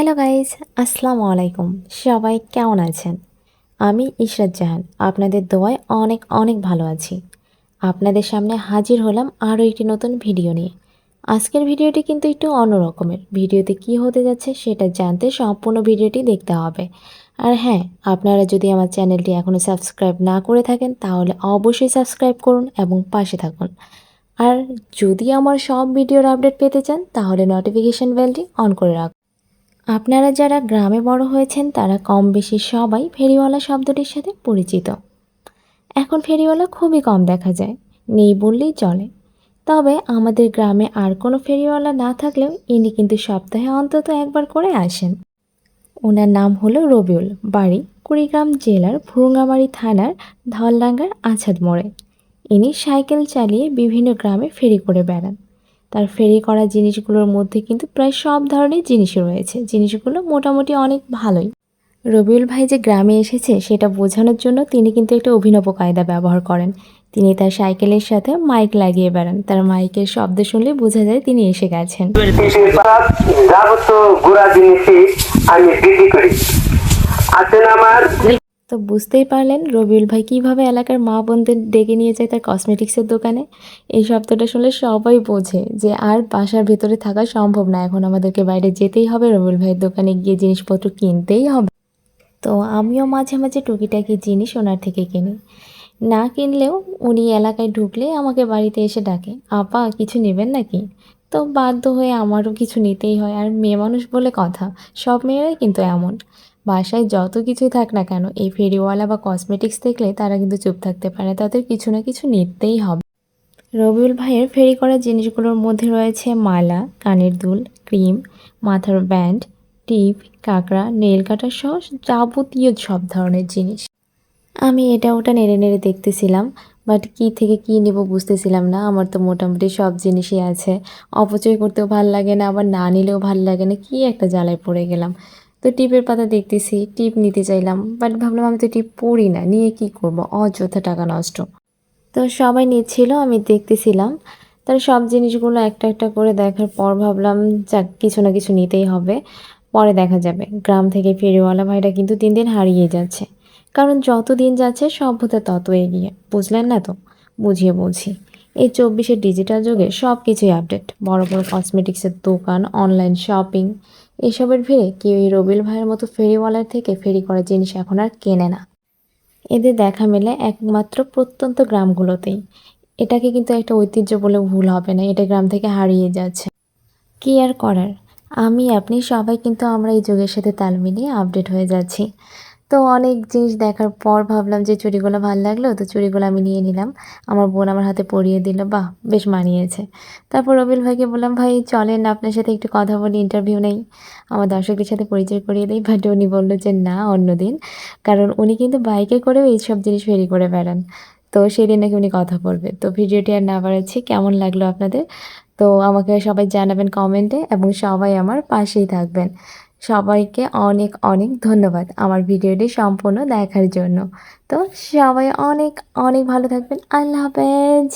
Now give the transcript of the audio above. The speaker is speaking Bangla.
হ্যালো গাইজ আসসালামু আলাইকুম সবাই কেমন আছেন? আমি ইশরাত জাহান। আপনাদের দোয়ায় অনেক অনেক ভালো আছি। আপনাদের সামনে হাজির হলাম আরও একটি নতুন ভিডিও নিয়ে। আজকের ভিডিওটি কিন্তু একটু অন্যরকমের ভিডিওতে কি হতে যাচ্ছে সেটা জানতে সম্পূর্ণ ভিডিওটি দেখতে হবে। আর হ্যাঁ আপনারা যদি আমার চ্যানেলটি এখনও সাবস্ক্রাইব না করে থাকেন, তাহলে অবশ্যই সাবস্ক্রাইব করুন এবং পাশে থাকুন। আর যদি আমার সব ভিডিওর আপডেট পেতে চান, তাহলে নোটিফিকেশান বেলটি অন করে রাখুন। আপনারা যারা গ্রামে বড় হয়েছেন, তারা কম বেশি সবাই ফেরিওয়ালা শব্দটির সাথে পরিচিত। এখন ফেরিওয়ালা খুবই কম দেখা যায়, নেই বললেই চলে। তবে আমাদের গ্রামে আর কোনো ফেরিওয়ালা না থাকলেও ইনি কিন্তু সপ্তাহে অন্তত একবার করে আসেন। ওনার নাম হলো রবিউল, বাড়ি কুড়িগ্রাম জেলার ভুরুঙ্গামারি থানার ধলডাঙ্গার আছাদ মোড়ে। ইনি সাইকেল চালিয়ে বিভিন্ন গ্রামে ফেরি করে বেড়ান। তার ফেরি করা জিনিসগুলোর মধ্যে কিন্তু প্রায় সব ধরনের জিনিসই রয়েছে। জিনিসগুলো মোটামুটি অনেক ভালোই। রবিউল ভাই যে গ্রামে এসেছে, সেটা বোঝানোর জন্য তিনি কিন্তু একটা অভিনব কায়দা ব্যবহার করেন। তিনি তার সাইকেলের সাথে মাইক লাগিয়ে বেড়ান। তার মাইকের শব্দ শুনলে বোঝা যায় তিনি এসে গেছেন। আমার তো বুঝতেই পারলেন রবিউল ভাই কীভাবে এলাকার মা বোনদের ডেকে নিয়ে যায় তার কসমেটিক্সের দোকানে। এই শব্দটা শুনলে সবাই বোঝে যে আর বাসার ভেতরে থাকা সম্ভব না। এখন আমাদেরকে বাইরে যেতেই হবে, রবিউল ভাইয়ের দোকানে গিয়ে জিনিসপত্র কিনতেই হবে। তো আমিও মাঝে মাঝে টুকিটাকি জিনিস ওনার থেকে কিনি। না কিনলেও উনি এলাকায় ঢুকলে আমাকে বাড়িতে এসে ডাকে, আপা, কিছু নেবেন নাকি? তো বাধ্য হয়ে আমারও কিছু নিতেই হয়। আর মেয়ে মানুষ বলে কথা, সব মেয়েরাই কিন্তু এমন। বাসায় যত কিছুই থাক না কেন, এই ফেরিওয়ালা বা কসমেটিক্স দেখলে তারা কিন্তু চুপ থাকতে পারে। তাদের কিছু না কিছু নিতেই হবে। রবিউল ভাইয়ের ফেরি করা জিনিসগুলোর মধ্যে রয়েছে মালা, কানের দুল, ক্রিম, মাথার ব্যান্ড, টিপ, কাঁকড়া নেল কাটার সহ যাবতীয় সব ধরনের জিনিস। আমি এটা ওটা নেড়ে নেড়ে দেখতেছিলাম বাট কী থেকে কী নেব বুঝতেছিলাম না। আমার তো মোটামুটি সব জিনিসই আছে। অপচয় করতেও ভালো লাগে না, আবার না নিলেও ভালো লাগে না, কি একটা জ্বালায় পড়ে গেলাম। তো টিপের পাতা দেখতেছি, টিপ নিতে চাইলাম বাট ভাবলাম আমি তো টিপ পড়ি না, নিয়ে কি করব? অযথা টাকা নষ্ট। তো সবাই নিচ্ছিল, আমি দেখতেছিলাম, তার সব জিনিসগুলো একটা একটা করে দেখার পর ভাবলাম, যাক, কিছু না কিছু নিতেই হবে, পরে দেখা যাবে। গ্রাম থেকে ফেরিওয়ালা ভাইরা কিন্তু দিন দিন হারিয়ে যাচ্ছে, কারণ যত দিন যাচ্ছে, সভ্যতা তত এগিয়ে, বুঝলেন না তো? বুঝিয়ে বলছি। এই চব্বিশের ডিজিটাল যুগে সব কিছুই আপডেট বড় বড় কসমেটিক্সের দোকান অনলাইন শপিং এসবের ভিড়ে কেউ এই রবিল ভাইয়ের মতো ফেরিওয়ালার থেকে ফেরি করা জিনিস এখন আর কেনে না। এদের দেখা মেলে একমাত্র প্রত্যন্ত গ্রামগুলোতেই। এটাকে কিন্তু একটা ঐতিহ্য বলে ভুল হবে না, এটা গ্রাম থেকে হারিয়ে যাচ্ছে। কী আর করার? আমি, আপনি সবাই কিন্তু আমরা এই যুগের সাথে তাল মিলিয়ে আপডেট হয়ে যাচ্ছি। তো অনেক জিনিস দেখার পর ভাবলাম যে চুড়িগুলো ভালো লাগল, তো চুড়িগুলো আমি নিয়ে নিলাম। আমার বোন আমার হাতে পরিয়ে দিল, বাহ, বেশ মানিয়েছে। তারপর রবিল ভাইকে বললাম, ভাই, চলেন, আপনার সাথে একটু কথা বলি ইন্টারভিউ নেই। আমার দর্শকদের সাথে পরিচয় করিয়ে দিই। বাট উনি বলল যে, না অন্যদিন কারণ উনি কিন্তু বাইকে করেও এইসব জিনিস ফেরি করে বেড়ান। তো সেদিন নাকি উনি কথা বলবে। তো ভিডিওটি আর না বাড়াচ্ছি, কেমন লাগল আপনাদের? তো আমাকে সবাই জানাবেন কমেন্টে এবং সবাই আমার পাশেই থাকবেন। সবাইকে অনেক অনেক ধন্যবাদ আমার ভিডিওটি সম্পূর্ণ দেখার জন্য। তো সবাই অনেক অনেক ভালো থাকবেন। আল্লাহ হাফেজ।